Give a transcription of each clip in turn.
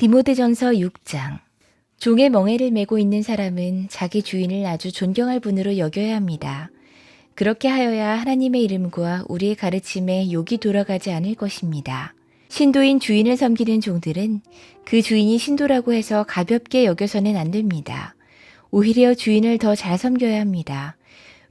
디모데전서 6장 종의 멍에를 메고 있는 사람은 자기 주인을 아주 존경할 분으로 여겨야 합니다. 그렇게 하여야 하나님의 이름과 우리의 가르침에 욕이 돌아가지 않을 것입니다. 신도인 주인을 섬기는 종들은 그 주인이 신도라고 해서 가볍게 여겨서는 안 됩니다. 오히려 주인을 더 잘 섬겨야 합니다.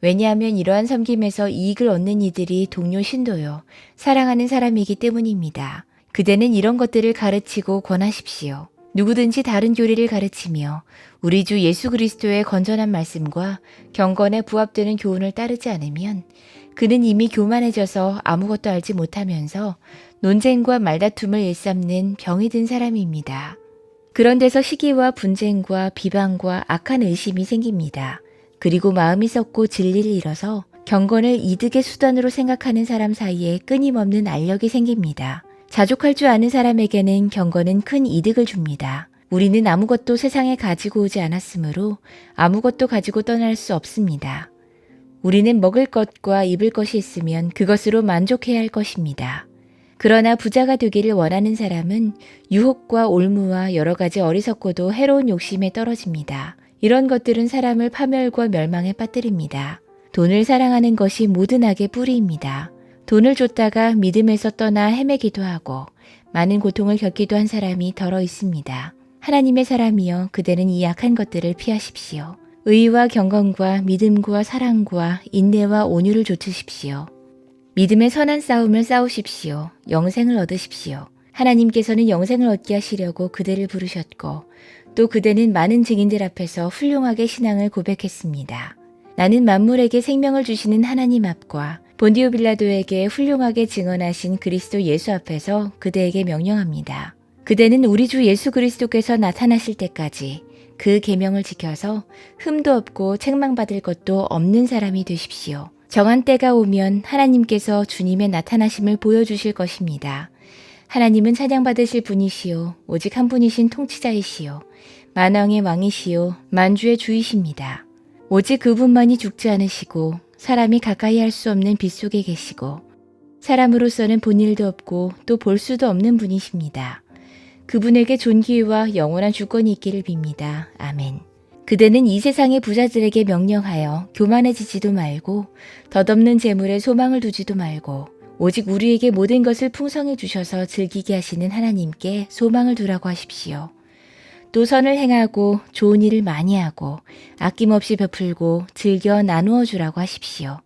왜냐하면 이러한 섬김에서 이익을 얻는 이들이 동료 신도요, 사랑하는 사람이기 때문입니다. 그대는 이런 것들을 가르치고 권하십시오. 누구든지 다른 교리를 가르치며 우리 주 예수 그리스도의 건전한 말씀과 경건에 부합되는 교훈을 따르지 않으면 그는 이미 교만해져서 아무것도 알지 못하면서 논쟁과 말다툼을 일삼는 병이 든 사람입니다. 그런 데서 시기와 분쟁과 비방과 악한 의심이 생깁니다. 그리고 마음이 썩고 진리를 잃어서 경건을 이득의 수단으로 생각하는 사람 사이에 끊임없는 알력이 생깁니다. 자족할 줄 아는 사람에게는 경건은 큰 이득을 줍니다. 우리는 아무것도 세상에 가지고 오지 않았으므로 아무것도 가지고 떠날 수 없습니다. 우리는 먹을 것과 입을 것이 있으면 그것으로 만족해야 할 것입니다. 그러나 부자가 되기를 원하는 사람은 유혹과 올무와 여러 가지 어리석고도 해로운 욕심에 떨어집니다. 이런 것들은 사람을 파멸과 멸망에 빠뜨립니다. 돈을 사랑하는 것이 모든 악의 뿌리입니다. 돈을 줬다가 믿음에서 떠나 헤매기도 하고 많은 고통을 겪기도 한 사람이 더러 있습니다. 하나님의 사람이여 그대는 이 악한 것들을 피하십시오. 의와 경건과 믿음과 사랑과 인내와 온유를 좇으십시오. 믿음의 선한 싸움을 싸우십시오. 영생을 얻으십시오. 하나님께서는 영생을 얻게 하시려고 그대를 부르셨고 또 그대는 많은 증인들 앞에서 훌륭하게 신앙을 고백했습니다. 나는 만물에게 생명을 주시는 하나님 앞과 본디오 빌라도에게 훌륭하게 증언하신 그리스도 예수 앞에서 그대에게 명령합니다. 그대는 우리 주 예수 그리스도께서 나타나실 때까지 그 계명을 지켜서 흠도 없고 책망받을 것도 없는 사람이 되십시오. 정한 때가 오면 하나님께서 주님의 나타나심을 보여주실 것입니다. 하나님은 찬양받으실 분이시요 오직 한 분이신 통치자이시요 만왕의 왕이시요 만주의 주이십니다. 오직 그분만이 죽지 않으시고 사람이 가까이 할 수 없는 빛 속에 계시고 사람으로서는 본 일도 없고 또 볼 수도 없는 분이십니다. 그분에게 존귀와 영원한 주권이 있기를 빕니다. 아멘. 그대는 이 세상의 부자들에게 명령하여 교만해지지도 말고 덧없는 재물에 소망을 두지도 말고 오직 우리에게 모든 것을 풍성해 주셔서 즐기게 하시는 하나님께 소망을 두라고 하십시오. 또 선을 행하고 좋은 일을 많이 하고 아낌없이 베풀고 즐겨 나누어 주라고 하십시오.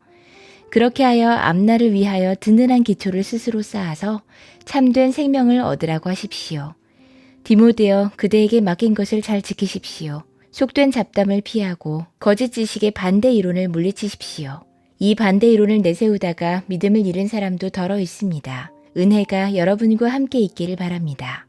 그렇게 하여 앞날을 위하여 든든한 기초를 스스로 쌓아서 참된 생명을 얻으라고 하십시오. 디모데여 그대에게 맡긴 것을 잘 지키십시오. 속된 잡담을 피하고 거짓 지식의 반대 이론을 물리치십시오. 이 반대 이론을 내세우다가 믿음을 잃은 사람도 더러 있습니다. 은혜가 여러분과 함께 있기를 바랍니다.